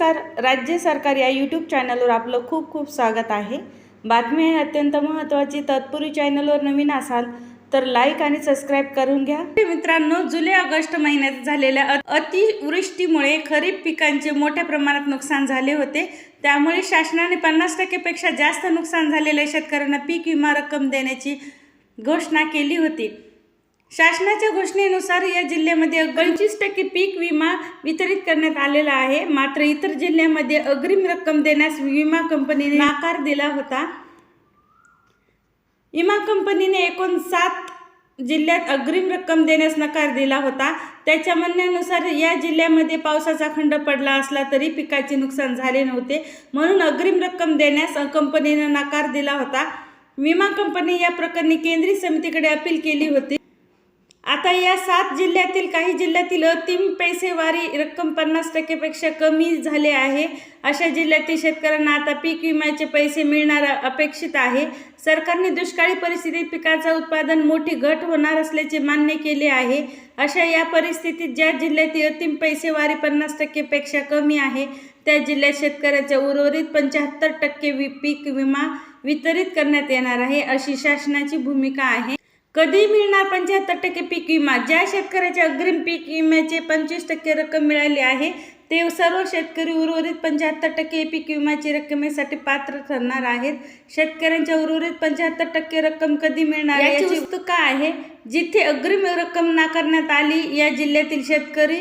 नमस्कार. राज्य सरकार या यूट्यूब चॅनलवर आपलं खूप खूप स्वागत आहे. बातमी आहे अत्यंत महत्त्वाची तत्पूर्वी चॅनलवर नवीन असाल तर लाईक आणि सबस्क्राईब करून घ्या. मित्रांनो जुलै ऑगस्ट महिन्यात झालेल्या अतिवृष्टीमुळे खरीप पिकांचे मोठ्या प्रमाणात नुकसान झाले होते. त्यामुळे शासनाने पन्नास टक्केपेक्षा जास्त नुकसान झालेल्या शेतकऱ्यांना पीक विमा रक्कम देण्याची घोषणा केली होती. शासनाच्या घोषणेनुसार या जिल्ह्यामध्ये पंचवीस टक्के पीक विमा वितरित करण्यात आलेला आहे. मात्र इतर जिल्ह्यामध्ये अग्रिम रक्कम देण्यास विमा कंपनीने नाकार दिला होता. विमा कंपनीने एकूण सात जिल्ह्यात अग्रिम रक्कम देण्यास नकार दिला होता. त्याच्या म्हणण्यानुसार या जिल्ह्यामध्ये पावसाचा खंड पडला असला तरी पिकाचे नुकसान झाले नव्हते. म्हणून अग्रिम रक्कम देण्यास कंपनीने नकार दिला होता. विमा कंपनी या प्रकरणी केंद्रीय समितीकडे अपील केली होती. आता या सात जिल्ह्यातील काही जिल्ह्यातील अतिम पैसेवारी रक्कम पन्नास टक्केपेक्षा कमी झाले आहे. अशा जिल्ह्यातील शेतकऱ्यांना आता पीक विम्याचे पैसे मिळणार अपेक्षित आहे. सरकारने दुष्काळी परिस्थितीत पिकाचं उत्पादन मोठी घट होणार असल्याचे मान्य केले आहे. अशा या परिस्थितीत ज्या जिल्ह्यातील अतिम पैसेवारी पन्नास टक्केपेक्षा कमी आहे त्या जिल्ह्यात शेतकऱ्याच्या उर्वरित पंच्याहत्तर टक्के वि पीक विमा वितरित करण्यात येणार आहे अशी शासनाची भूमिका आहे. कधी मिळणार पंच्याहत्तर टक्के पीक विमा? ज्या शेतकऱ्याच्या अग्रिम पीक विम्याचे पंचवीस टक्के रक्कम मिळाली आहे ते सर्व शेतकरी उर्वरित पंच्याहत्तर टक्के पीक विम्याची रक्कमेसाठी पात्र ठरणार आहेत. शेतकऱ्यांच्या उर्वरित पंच्याहत्तर टक्के रक्कम कधी मिळणार याची उत्सुकता आहे? जिथे अग्रिम रक्कम नाकारण्यात आली या जिल्ह्यातील शेतकरी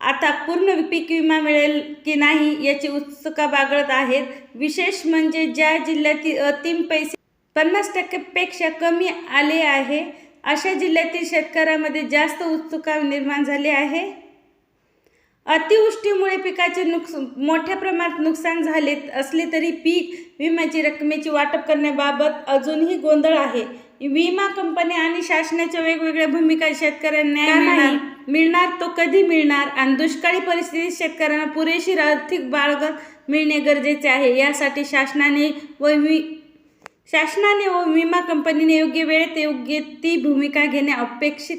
आता पूर्ण पीक विमा मिळेल की नाही याची उत्सुकता बाळगत आहेत. विशेष म्हणजे ज्या जिल्ह्यातील अतिम पैसे पन्नास टक्केपेक्षा कमी आले आहे. अशा जिल्ह्यातील शेतकऱ्यामध्ये जास्त उत्सुकता निर्माण झाली आहे. अतिवृष्टीमुळे पिकाचे नुकस मोठ्या प्रमाणात नुकसान झाले असले तरी पीक विम्याची रकमेची वाटप करण्याबाबत अजूनही गोंधळ आहे. विमा कंपन्या आणि शासनाच्या वेगवेगळ्या भूमिका शेतकऱ्यांना न्याय मिळणार? मिळणार तो कधी मिळणार? आणि दुष्काळी परिस्थितीत शेतकऱ्यांना पुरेशी आर्थिक बाळगत मिळणे गरजेचे आहे. यासाठी शासनाने वि शासनाने व विमा कंपनीने योग्य वेळेत योग्य ती भूमिका घेणे अपेक्षित